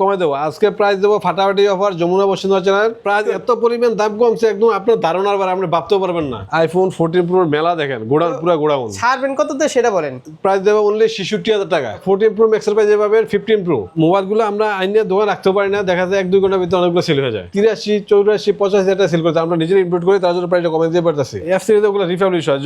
কমে দেবো। আজকে প্রাইস দেবো ফাটাফাটি offer Jamuna Bashundhara channel price এত পরিমাণ দাম কমছে একদম আপনার ধারণার বার আপনি ভাবতেও পারবেন না। আইফোন ফোরটিন প্রো মেলা দেখেন পুরো গোড়াউন। ছাড়বেন সেটা বলেন। প্রাইস দেবো অনলি ছেষট্টি হাজার টাকা। ফোরটিন প্রো ম্যাক্সের প্রাইস পাবেন ফিফটিন প্রো মোবাইলগুলো আমরা আইনে দোকান রাখতে পারি না দেখা যায় এক দুই ঘণ্টার ভিতরে অনেকগুলো সেল হয়ে যায়। তিরাশি চৌরাশি পঁচাশি হাজার টাকা সেল করতে আমরা নিজেরা ইনপুট করি তার জন্য প্রাইসটা কমে দিতে পারতেছি। এফ সিরিজ ওগুলো রিফাবলিশ হয়।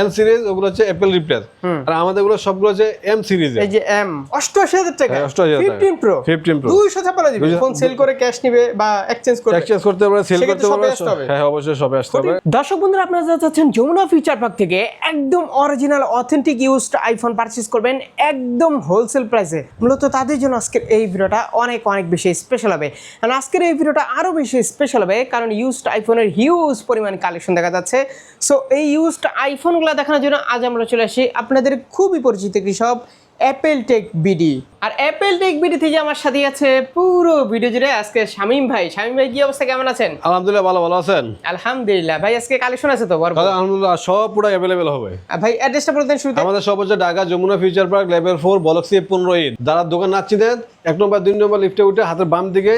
এন সিরিজ ওগুলো হচ্ছে অ্যাপেল রিপ্লেস আর আমাদেরগুলো সবগুলো হচ্ছে এম সিরিজ এই যে এম অষ্টআশি হাজার টাকা। হ্যাঁ, 88,000 টাকা। Fifteen pro 15 Pro। দুইশো ছাপান্ন দিবে ফোন সেল করে ক্যাশ নিবে বা এক্সচেঞ্জ করবে। এক্সচেঞ্জ করতে পারবে সেল করতে পারবে। সবে আসতে হবে। হ্যাঁ অবশ্যই সবে আসতে হবে। দর্শক বন্ধুরা আপনারা যারা চাচ্ছেন যমুনা ফিচার পার্ক থেকে একদম original authentic used iPhone purchase করবেন একদম হোলসেল প্রাইসে মূলত তাদের জন্য আজকের এই ভিডিওটা অনেক অনেক বেশি স্পেশাল হবে। আর আজকের এই ভিডিওটা আরও বেশি স্পেশাল হবে কারণ ইউজড আইফোনের হিউজ পরিমাণ কালেকশন দেখা যাচ্ছে। সো এই ইউজড আইফোনগুলো দেখানোর জন্য আজ আমরা চলে আসি আপনাদের খুবই পরিচিত কৃষক অ্যাপেল টেক বিডি আর অ্যাপেল টেক বিডি থেকে আমার সাথে আছে পুরো ভিডিও জুড়ে আজকে শামিম ভাই। শামিম ভাই কি অবস্থা? কেমন আছেন? আলহামদুলিল্লাহ ভালো ভালো আছেন? আলহামদুলিল্লাহ। ভাই আজকে কালেকশন আছে তো আলহামদুলিল্লাহ সব পুরো অ্যাভেলেবেল হবে। আর ভাই অ্যাড্রেসটা বলতেন শুরুতে। আমাদের সব হচ্ছে Dhaka Jamuna future park level four বলক্সি পনেরো ইট যারা দোকান নাচ্ছি দেন এক নম্বর দুই নম্বর লিফটে উঠে হাতের বাম দিকে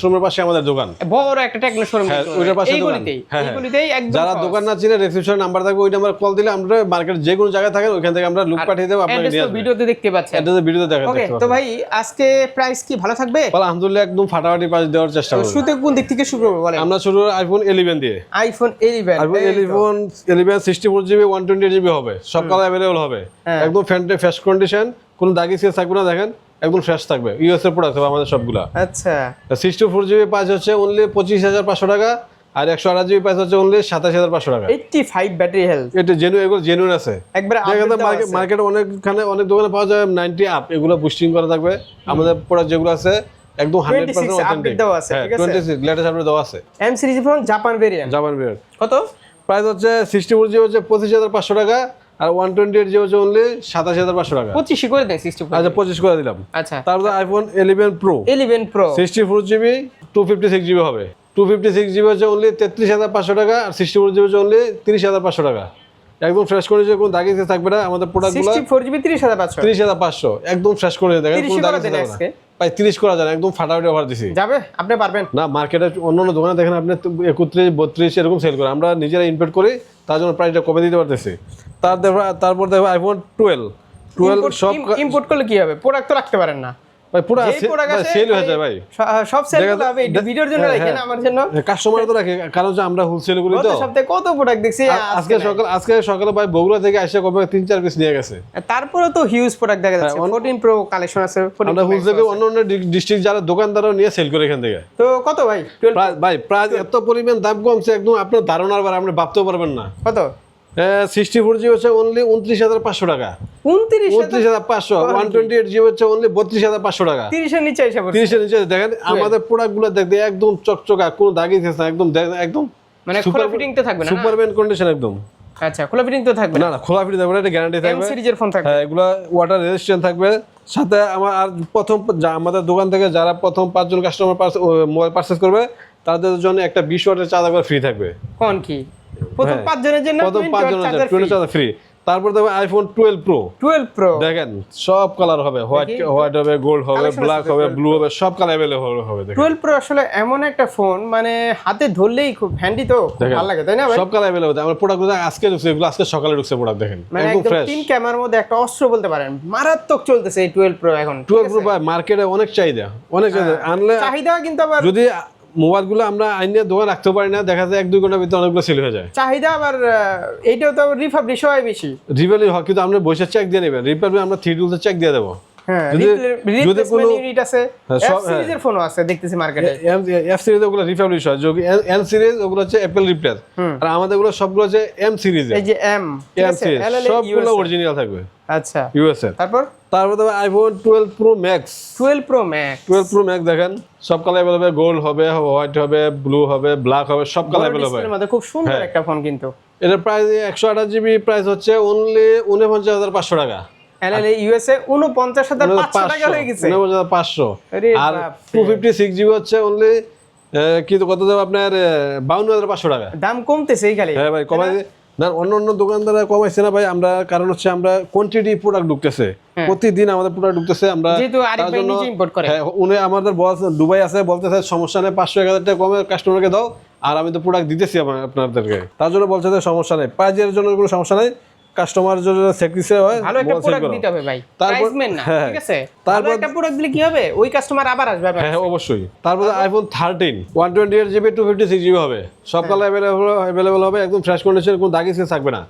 শোরুমের পাশে আমাদের দোকান। বড় একটা টেকনো শোরুম হ্যাঁ, ওইটার পাশে হ্যাঁ, হ্যাঁ। যারা দোকান না চিনে রিসেপশন নাম্বার থাকবে ওই নাম্বার কল দিলে আমরা মার্কেট যে কোনো জায়গায় থাকেন ওইখান থেকে আমরা লুক পাঠিয়ে দেবো আপনাকে নিয়ে ভিডিওতে দেখতে পাচ্ছেন। অ্যাড্রেসে ভিডিওতে দেখা ওকে তো ভাই আজকে প্রাইস কি ভালো থাকবে? আলহামদুলিল্লাহ একদম ফাটাফাটি পাশ দেওয়ার চেষ্টা করব। শুরুতে কোন দিক থেকে শুরু করব বলেন? আমরা শুরু আইফোন ইলেভেন দিয়ে। IPhone 11 iPhone eleven eleven sixty four GB one twenty GB হবে। সব কালার অ্যাভেলেবল হবে। একদম ফ্যান্টে ফ্রেশ কন্ডিশন কোনো দাগি সিএস থাকবে না দেখেন। একদম ফ্রেশ থাকবে। ইউএস এর প্রোডাক্ট হবে আমাদের সবগুলা। আচ্ছা। সিক্সটি ফোর জিবি প্রাইস হচ্ছে অনলি পঁচিশ হাজার পাঁচশো টাকা আর একশো আঠাশ জিবি প্রাইস হচ্ছে অনলি সাতাশ হাজার পাঁচশো টাকা। 85 ব্যাটারি হেলথ এটা জেনুইন এগুলো জেনুইন আছে। একবার মার্কেট অনেকখানে অনেক দোকানে পাওয়া যায় নাইনটি আপ এগুলো বুস্টিং করা থাকবে। আমাদের প্রোডাক্ট যেগুলো আছে একদম হান্ড্রেড পার্সেন্ট update দেওয়া আছে, হ্যাঁ? টোয়েন্টি সিক্স লেটেস্ট আপডেট দেওয়া আছে। M series phone Japan variant Japan বিয়ার কত? প্রাইস হচ্ছে সিক্সটি ফোর জিবি হচ্ছে পঁচিশ হাজার পাঁচশো টাকা আর ওয়ান টোয়েন্টি এইট জিবি হচ্ছে অনলি সাতাশ হাজার পাঁচশো টাকা। 25 করে দেন 64 আচ্ছা পঁচিশ করে দিলাম। আচ্ছা। তারপরে iPhone eleven pro 11 pro sixty four GB two fifty six GB হবে। টু ফিফটি সিক্স জিবি হচ্ছে অনলি তেত্রিশ হাজার পাঁচশো টাকা আর সিক্সটি ফোর জিবি হচ্ছে অনলি তিরিশ হাজার পাঁচশো টাকা। একদম ফ্রেশ করে কোনো দাগি থাকবে না। আমাদের প্রোডাক্টগুলো 64 জিবি 30500 তিরিশ হাজার পাঁচশো। একদম ফ্রেশ করে দেখেন 30 কোনো দাগি থাকবে না। ভাই তিরিশ করা যায় একদম ফাটাফাটি অফার দিছি। যাবে? আপনি পারবেন। না মার্কেটে অন্য অন্য দোকানে দেখেন আপনি একত্রিশ বত্রিশ এরকম সেল করে। আমরা নিজেরা ইনভেস্ট করি তার জন্য প্রাইসটা কমে দিতে পারতেছি। তার তারপর দেখো আইফোন টুয়েলভ টুয়েলভ সব ইম্পোর্ট করলে কি হবে? প্রোডাক্ট তো রাখতে পারেন না। ভাই পুরো সেল হয়ে যায় ভাই। সব সেল হবে ভিডিওর জন্য হ্যাঁ, রাখেন হ্যাঁ। আমার জন্য। কাস্টমার তো রাখে। কারণ হচ্ছে আমরা হোলসেল করি তো। সপ্তাহে কত প্রোডাক্ট দেখছি? আজকে সকাল আজকে সকালে ভাই বগুড়া থেকে আসে কবে তিন চার পিস নিয়ে গেছে। তারপরে তো হিউজ প্রোডাক্ট দেখা যাচ্ছে। অন- 14 প্রো কালেকশন আছে 14 আমরা হোলসেল অন্য অন্য ডিস্ট্রিক্ট যারা দোকানদারও নিয়ে সেল করে এখান থেকে। তো কত ভাই? ভাই প্রায় এত পরিমাণ দাম কমছে একদম আপনার ধারণার বার আপনি ভাবতেও পারবেন না। কত? সিক্সটি ফোর জি হচ্ছে অনলি উনত্রিশ হাজার পাঁচশো টাকা। 29 উনত্রিশ হাজার পাঁচশো ওয়ান টোয়েন্টি এইট জি হচ্ছে অনলি বত্রিশ হাজার পাঁচশো টাকা। 30 এর নিচে তিরিশের নিচে দেখেন আমাদের প্রোডাক্টগুলো দেখতে একদম চকচকা কোনো দাগি একদম একদম মানে খোলা ফিটিং তো থাকবে না সুপার ম্যান কন্ডিশন একদম। আচ্ছা খোলা ফিটিং তো থাকবে? না খোলা ফিরে থাকবে এটা গ্যারান্টি থাকবে। সিরিজের ফোন থাকবে। হ্যাঁ এগুলো ওয়াটার রেজিস্ট্যান্ট থাকবে। সাথে আমার আর প্রথম আমাদের দোকান থেকে যারা প্রথম পাঁচজন কাস্টমার মোবাইল পারচেস করবে তাদের জন্য একটা বিশ ওয়াটের চার্জার ফ্রি থাকবে। কোন কি? প্রথম হ্যাঁ। পাঁচ জনের জন্য প্রথম 20 পাঁচজন watt charger free। Charger free তারপর আইফোন টুয়েলভ প্রো 12 প্রো দেখেন সব কালার হবে। হোয়াইট হোয়াইট হবে গোল্ড হবে ব্ল্যাক হবে ব্লু হবে সব কালার অ্যাভেলেবল হবে দেখেন। 12 প্রো আসলে এমন একটা ফোন মানে হাতে ধরলেই খুব হ্যান্ডি তো ভালো লাগে তাই না সব কালার অ্যাভেলেবল আমার প্রোডাক্ট আজকে ঢুকছে এগুলো আজকে সকালে ঢুকছে প্রোডাক্ট দেখেন। মানে একদম তিন ক্যামেরার মধ্যে একটা অস্ত্র বলতে পারেন। মারাত্মক চলতেছে এই 12 প্রো এখন টুয়েলভ? প্রো ভাই মার্কেটে অনেক চাহিদা। অনেক চাহিদা। আনলে চাহিদা কিন্তু আবার যদি মোবাইলগুলো আমরা আইনে দোকান রাখতে পারি না দেখা যায় এক দুই ঘণ্টার ভিতরে অনেকগুলো সেল হয়ে যায়। চাহিদা আবার এইটাও তো রিফাবলিশ হয় বেশি। রিপেলি হয় কিন্তু আমরা বসে চেক দিয়ে নেবেন রিপেলি আমরা থ্রি টুলসে চেক দিয়ে দেবো। রিফাবলিশ আমাদেরগুলো সবগুলো হচ্ছে M series M M series সবগুলো অরিজিনাল থাকবে। আচ্ছা। ইউএস এর তারপর? তারপর তবে iPhone twelve pro max 12 pro max twelve pro max দেখেন সব কালার অ্যাভেলেবল গোল্ড হবে হোয়াইট হবে ব্লু হবে ব্ল্যাক হবে সব কালার অ্যাভেলেবল হবে খুব সুন্দর হ্যাঁ। একটা ফোন কিন্তু। এটার প্রাইস একশো আঠাশ জিবি প্রাইস হচ্ছে অনলি উনপঞ্চাশ হাজার পাঁচশো টাকা। এলএল ইউএসএ 49500 টাকা হয়ে গেছে। পাঁচশো। আর বাপরে। টু ফিফটি সিক্স জিবি হচ্ছে অনলি কিন্তু কত দেবো আপনার বাউন্ন হাজার পাঁচশো টাকা। দাম কমতেছে এই খালি। হ্যাঁ ভাই কমাই না অন্য অন্য দোকানদাররা কমাইছে না ভাই। আমরা কারণ হচ্ছে আমরা কোয়ান্টিটি প্রোডাক্ট ঢুকতেছে। প্রতিদিন আমাদের প্রোডাক্ট ঢুকতেছে আমরা যেহেতু তার ভাই জন্য- নিজে ইম্পোর্ট করে। হ্যাঁ, উনি আমাদের বস দুবাই আছে বলতেছে সমস্যা নেই পাঁচশো এক হাজার টাকা কমে কাস্টমারকে দাও আর আমি তো প্রোডাক্ট দিতেছি আপনাদেরকে। তার জন্য বলছে যে সমস্যা নেই। প্রাইজের জন্য কোনো সমস্যা নেই। কাস্টমার জন্য স্যাক্রিফাইস হয় ভালো একটা প্রোডাক্ট দিতে হবে ভাই। তারপর- মেন না হ্যাঁ, ঠিক আছে? তারপর- একটা প্রোডাক্ট দিলে কি হবে? ওই কাস্টমার আবার আসবে হ্যাঁ অবশ্যই। তারপর iPhone thirteen one twenty eight GB two fifty six GB হবে। সব। কালার অ্যাভেলেবল অ্যাভেলেবল হবে একদম ফ্রেশ কন্ডিশন কোনো দাগ স্কেচ থাকবে না।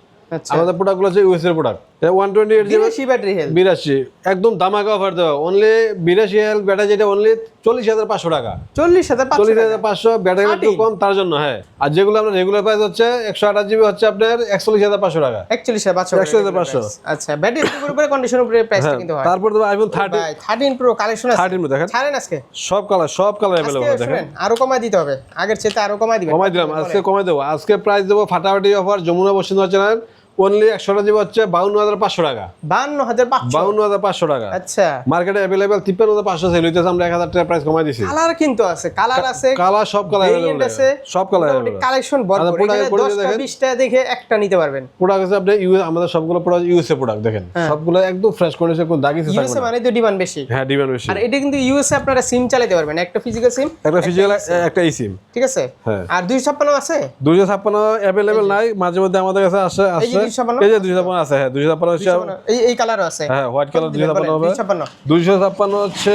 আমাদের প্রোডাক্টগুলো হচ্ছে ইউএস এর প্রোডাক্ট ওয়ান টোয়েন্টি এইট বিরাশি ব্যাটারি হেলথ বিরাশি। একদম অফার দেওয়া। অনলি বিরাশি হেল ব্যাটারি যেটা অনলি চল্লিশ হাজার পাঁচশো টাকা। চল্লিশ হাজার চল্লিশ হাজার পাঁচশো ব্যাটারি একটু কম তার জন্য হ্যাঁ। আর যেগুলো আপনার রেগুলার প্রাইস হচ্ছে একশো আঠাশ জিবি হচ্ছে আপনার একচল্লিশ হাজার পাঁচশো টাকা। একচল্লিশ হাজার পাঁচশো 41,500 আচ্ছা ব্যাটারি উপরে কন্ডিশনের উপরে প্রাইসটা হ্যাঁ কিন্তু হয়। তারপর তো iPhone thirty thirteen pro collection thirteen দেখেন। ছাড়েন আজকে? সব কালার সব কালার অ্যাভেলেবল দেখেন। আরও কমাই দিতে হবে। আগের চেয়ে আরও কমাই দিবেন। কমাই দিলাম আজকে কমাই দেবো। আজকে প্রাইস দেবো ফাটাফাটি offer Jamuna Bashundhara channel only একশোটা জিবি হচ্ছে বাউন্ন হাজার পাঁচশো টাকা। বান্ন হাজার বাউন্ন হাজার পাঁচশো টাকা। আচ্ছা। মার্কেটে অ্যাভেলেবেল তিপ্পান্ন হাজার পাঁচশো সেল হইতেছে আমরা এক হাজার টাকা প্রাইস কমাই দিছি। কালার কিন্তু আছে কালার আছে কালার সব কালার আছে সব কালার কালেকশন আচ্ছা, ভরপুর product- এখানে product 10টা দেখেন। 20টা দেখে একটা নিতে পারবেন। প্রোডাক্ট আছে আপনি আমাদের সবগুলো প্রোডাক্ট ইউএসএ প্রোডাক্ট দেখেন। সবগুলো একদম ফ্রেশ কন্ডিশন কোনো দাগি থাকবে ইউএসএ মানে তো ডিমান্ড বেশি। হ্যাঁ ডিমান্ড বেশি। আর এটা কিন্তু ইউএসএ আপনারা সিম চালাতে পারবেন একটা ফিজিক্যাল সিম একটা ফিজিক্যাল একটা ই সিম ঠিক আছে? হ্যাঁ। আর দুই ছাপ্পান্ন আছে? দুইশো ছাপ্পান্ন অ্যাভেলেবেল নাই মাঝে মধ্যে আমাদের কাছে আসে এই যে 256 এই যে দুইশো ছাপ্পান্ন আছে হ্যাঁ দুইশো ছাপ্পান্ন হচ্ছে এই এই কালারও আছে। হ্যাঁ হোয়াইট কালার দুইশো ছাপ্পান্ন হবে। দুই ছাপ্পান্ন। দুইশো ছাপ্পান্ন হচ্ছে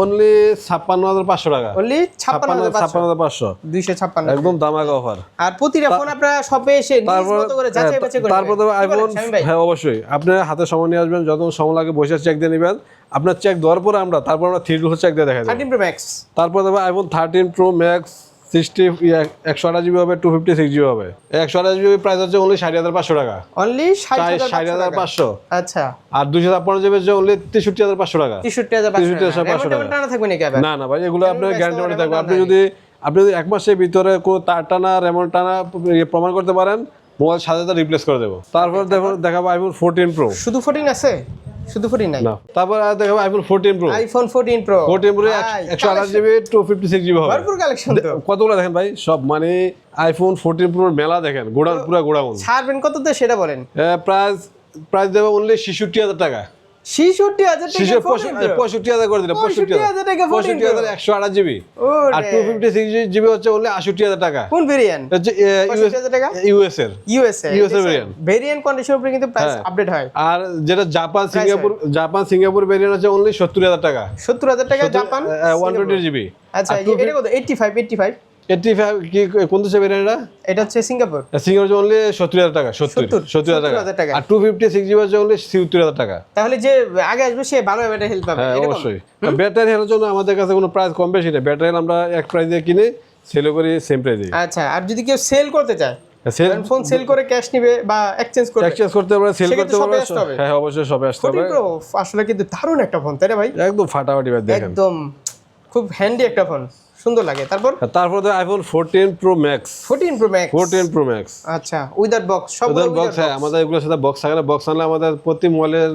অনলি ছাপ্পান্ন হাজার পাঁচশো টাকা। অনলি ছাপ্পান্ন ছাপ্পান্ন হাজার পাঁচশো। ছাপ্পান্ন হাজার পাঁচশো। দুইশো ছাপ্পান্ন একদম দামাকা অফার আর প্রতিটা ফোন আপনারা শপে এসে নিজ করে যাচাই বাছাই করে তারপর নেবেন। কি বলেন, আইফোন হ্যাঁ অবশ্যই। আপনি হাতে সময় নিয়ে আসবেন যত সময় লাগে বসে চেক দিয়ে নেবেন। আপনার চেক দেওয়ার পরে আমরা তারপর আমরা থ্রি চেক দিয়ে দেখা দেবো। 13 Max তারপর দেবো iPhone thirteen pro max sixty একশো আঠাশ জিবি হবে টু ফিফটি সিক্স জিবি হবে। একশো আঠাশ জিবি প্রাইস হচ্ছে অনলি ষাট হাজার পাঁচশো টাকা। অনলি ষাট হাজার পাঁচশো আচ্ছা। আর দুশো ছাপ্পান্ন জিবি হচ্ছে অনলি তেষট্টি হাজার পাঁচশো টাকা। তেষট্টি হাজার পাঁচশো টাকা। না না ভাই এগুলো আপনার গ্যারান্টি হলে থাকবে। আপনি যদি আপনি যদি এক মাসের ভিতরে কোনো তার টানা রেমন টানা ইয়ে প্রমাণ করতে পারেন মোবাইল সাথে রিপ্লেস করে দেবো। তারপর দেখো দেখাবো আইফোন ফোরটিন প্রো শুধু ফোরটিন আছে? শুধু ফোরটিন নাই। তারপর আর দেখাবো iPhone fourteen pro iPhone fourteen pro fourteen pro একশো আঠাশ GB two fifty six GB হবে। ভরপুর কালেকশন তো। কতগুলো দেখেন ভাই? সব মানে আইফোন 14 প্রো মেলা দেখেন। গোডাউন পুরো গোডাউন। ছাড়বেন কত তো সেটা বলেন? প্রাইস প্রাইস দেবো অনলি ছেষট্টি হাজার টাকা। ছিষট্টি হাজার টাকা শিশু 14 Pro? পঁয়ষট্টি হাজার করে দিলাম পঁয়ষট্টি 65,000 টাকা পঁয়ষট্টি হাজার একশো আঠাশ জিবি। আর টু ফিফটি সিক্স জিবি হচ্ছে অনলি আষট্টি হাজার টাকা। কোন ভেরিয়েন্ট হচ্ছে 65,000 টাকা? ইউএস এর। ভেরিয়েন্ট কন্ডিশন উপরে কিন্তু প্রাইস হ্যাঁ। আপডেট হয়। আর যেটা Japan Singapore Japan Singapore variant হচ্ছে অনলি সত্তর হাজার টাকা। সত্তর হাজার টাকা জাপান ওয়ান টোয়েন্টি জিবি। আচ্ছা এটা ফাইভ ফাইভ এইটটি ফাইভ কি কোন দেশে ভেরিয়েন্টটা এটা? হচ্ছে সিঙ্গাপুর। সিঙ্গাপুর হচ্ছে অনলি সত্তর হাজার টাকা সত্তর 70 সত্তর হাজার টাকা। আর টু ফিফটি সিক্স জিবি হচ্ছে অনলি সত্তর হাজার টাকা। তাহলে যে আগে আসবে সে ভালো ব্যাটারি হেল্প পাবে। হ্যাঁ অবশ্যই। ব্যাটারি হেলার জন্য আমাদের কাছে কোনো প্রাইস কম বেশি নেই। ব্যাটারি আমরা এক প্রাইসে কিনে সেল করি সেম প্রাইসে আচ্ছা আর যদি কেউ সেল করতে চায় সেল ফোন সেল করে ক্যাশ নিবে বা এক্সচেঞ্জ করবে এক্সচেঞ্জ করতে পারবে সেল করতে পারবে। হ্যাঁ অবশ্যই সবে আসতে হবে। আসলে কিন্তু দারুণ একটা ফোন তাই না ভাই? একদম ফাটাফাটি ভাই দেখেন। একদম খুব হ্যান্ডি একটা ফোন সুন্দর লাগে। তারপর? তারপর iPhone fourteen pro max 14 Pro Max fourteen pro max আচ্ছা উইদাউট বক্স সব ওদের বক্স হ্যাঁ আমাদের এগুলোর সাথে বক্স থাকে বক্স আনলে আমাদের প্রতি মোবাইলের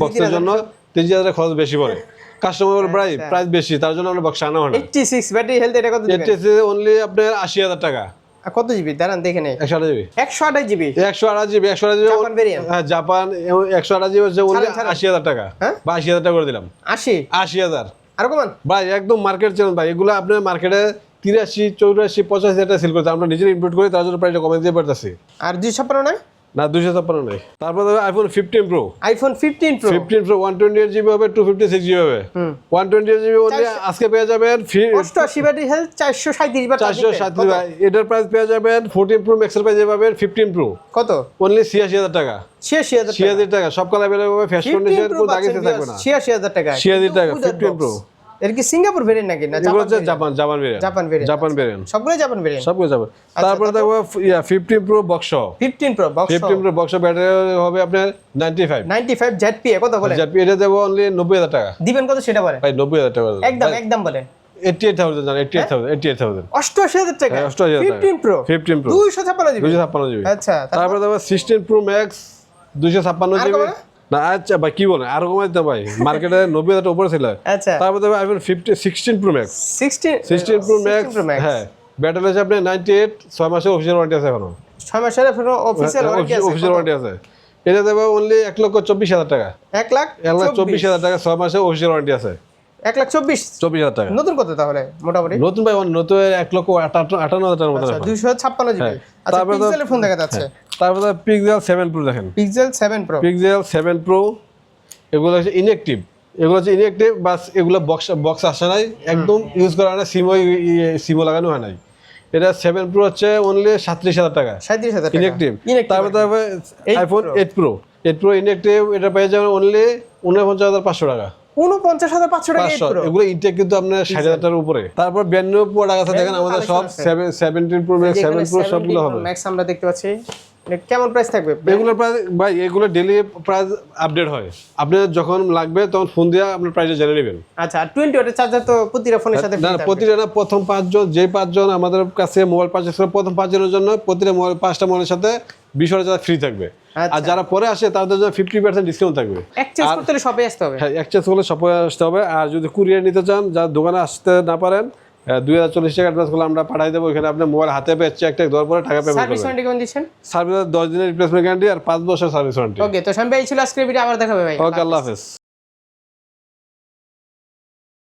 বক্সের জন্য তিন হাজার খরচ বেশি পড়ে। Customer price. প্রাইস বেশি তার জন্য আমরা বক্স আনা হয় না। 86 ব্যাটারি হেলথ এটা কত দিবেন? এটি অনলি আপনার আশি হাজার টাকা। আর কত জিবি দাঁড়ান দেখে নেই। একশো আঠাশ জিবি 128 জিবি একশো আঠাশ জিবি একশো আঠাশ জিবি? হ্যাঁ জাপান একশো আঠাশ জিবি হচ্ছে। আশি হাজার টাকা। হ্যাঁ? বা আশি হাজার টাকা করে দিলাম। 80 আশি হাজার। আর কমান। ভাই একদম মার্কেট চ্যানেল ভাই। এগুলো আপনার মার্কেটে তিরাশি চৌরাশি পঁচাশি হাজার সেল করতে আমরা নিজের ইনপুট করি তার জন্য প্রাইসটা কমে দিতে পারতেছি। আর 256 নয় না দুশো ছাপ্পান্ন নেই। তারপর iPhone fifteen pro iPhone 15 pro fifteen pro one twenty eight GB হবে টু ফিফটি সিক্স জিবি হবে। One twenty eight GB only আজকে পেয়ে যাবেন 88 ব্যাটারি হেলথ 437 বা চারশো সাতত্রিশ ভাই এটার প্রাইস পেয়ে যাবেন ফোরটিন প্রো ম্যাক্সের প্রাইস পাবেন ফিফটিন প্রো কত? অনলি ছিয়াশি হাজার টাকা। ছিয়াশি হাজার টাকা। সব কালার বেরোবে হবে ফ্যাশ 15 কন্ডিশন প্রো কোনো দাগিয়ে থাকবে না। 86000 টাকা 86,000 টাকা, 15 Pro। এর কি সিঙ্গাপুর ভেরিয়েন্ট নাকি? না এগুলো হচ্ছে Japan Japan Japan variant Japan Japan variant সবগুলো জাপান ভেরিয়েন্ট সব কিছু যাবে তারপরে দেখব yeah fifteen pro box 15 pro box fifteen pro box battery হবে আপনার নাইনটি ফাইভ 95 জেডপি কত বলেন এটা দেবো অনলি নব্বই হাজার টাকা। দিবেন কত সেটা বলেন? ভাই নব্বই হাজার টাকা একদম একদম বলেন। এইটি এইট থাউজেন্ড জান eighty eight thousand eighty eight thousand 88000 টাকা। হ্যাঁ, 88,000 টাকা। 15 প্রো 15 Pro। 256 জিবি। দুইশো ছাপ্পান্ন জিবি। আচ্ছা তারপরে? দেখব সিক্সটিন প্রো ম্যাক্স দুইশো ছাপ্পান্ন আর জিবি। কমানো? না আচ্ছা ভাই কি বলেন? আরও কমাই দিতে ভাই। মার্কেটে নব্বই হাজার উপরে ছিল। আচ্ছা। তারপরে দেখব iPhone fifty sixteen pro max 16 sixteen pro max হ্যাঁ। ব্যাটারি হচ্ছে আপনি নাইনটি এইট ছয় মাসের অফিসিয়াল ওয়ারেন্টি আছে এখনও। ছয় মাসের অফিসিয়াল ওয়ারেন্টি আছে। অফিসিয়াল ওয়ারেন্টি আছে। এটা দেবে অনলি এক লক্ষ চব্বিশ হাজার টাকা। এক লাখ এক লাখ চব্বিশ। হাজার টাকা ছয় মাসে অফিসিয়াল ওয়ারেন্টি আছে। এক লাখ চব্বিশ। চব্বিশ হাজার টাকা। নতুন কত তাহলে মোটামুটি? নতুন ভাই নতুন এক লক্ষ আটান্ন হাজার টাকার মতো আচ্ছা দুইশো ছাপ্পান্ন জিবি। আচ্ছা তারপরে পিক্সেলের ফোন দেখা যাচ্ছে। তারপরে পিক্সেল সেভেন প্রো দেখেন। Pixel seven pro Pixel seven pro এগুলো হচ্ছে ইনএক্টিভ এগুলো হচ্ছে ইনএক্টিভ বাস এগুলো বক্স বক্স আসে নাই। একদম ইউজ করা হয় না সিমও সিমও লাগানো হয় নাই। এটা সেভেন প্রো হচ্ছে অনলি সাতত্রিশ হাজার টাকা। সাঁত্রিশ হাজার ইনএক্টিভ তারপরে তারপরে iPhone. Eight pro eight pro inactive এটা পেয়ে যাবেন অনলি উনপঞ্চাশ হাজার পাঁচশো টাকা। উনপঞ্চাশ হাজার পাঁচশো টাকা এগুলো ইনটেক কিন্তু আপনার ষাট হাজার টাকার উপরে। তারপর বিরানব্বই আছে দেখেন আমাদের সব seventeen pro max seven pro সবগুলো হবে। ম্যাক্স আমরা দেখতে পাচ্ছি। কেমন প্রাইস থাকবে? এগুলোর প্রাইস ভাই এগুলো ডেলি প্রাইস আপডেট হয়। আপনার যখন লাগবে তখন ফোন দিয়ে আপনার প্রাইসটা জেনে নেবেন। আচ্ছা টোয়েন্টি ওয়াটের চার্জার তো প্রতিটা ফোনের সাথে না। প্রতিটা না প্রথম পাঁচজন যে পাঁচজন আমাদের কাছে মোবাইল পারচেস করে প্রথম পাঁচজনের জন্য প্রতিটা মোবাইল পাঁচটা মোবাইলের সাথে বিশ হাজার ফ্রি থাকবে। আর আচ্ছা। যারা পরে আসে তাদের জন্য ফিফটি পার্সেন্ট ডিসকাউন্ট থাকবে। এক্সচেঞ্জ করতে হলে শপে আসতে হবে। হ্যাঁ এক্সচেঞ্জ করলে আসতে হবে। আর যদি কুরিয়ার নিতে চান যারা দোকানে আসতে না পারেন দুই হাজার চল্লিশ টাকা অ্যাডভান্স করলে আমরা পাঠাই দেবো। এখানে আপনার মোবাইল হাতে পেয়ে চেক টেক দেওয়ার পরে টাকা পেমেন্ট সার্ভিস করবেন দশ দিনের রিপ্লেসমেন্ট গ্যারান্টি আর পাঁচ বছর সার্ভিস ওয়ারেন্টি ওকে তো এই ছিল আজকের ভিডিও আবার দেখাবে ভাই। ওকে আল্লাহ হাফেজ।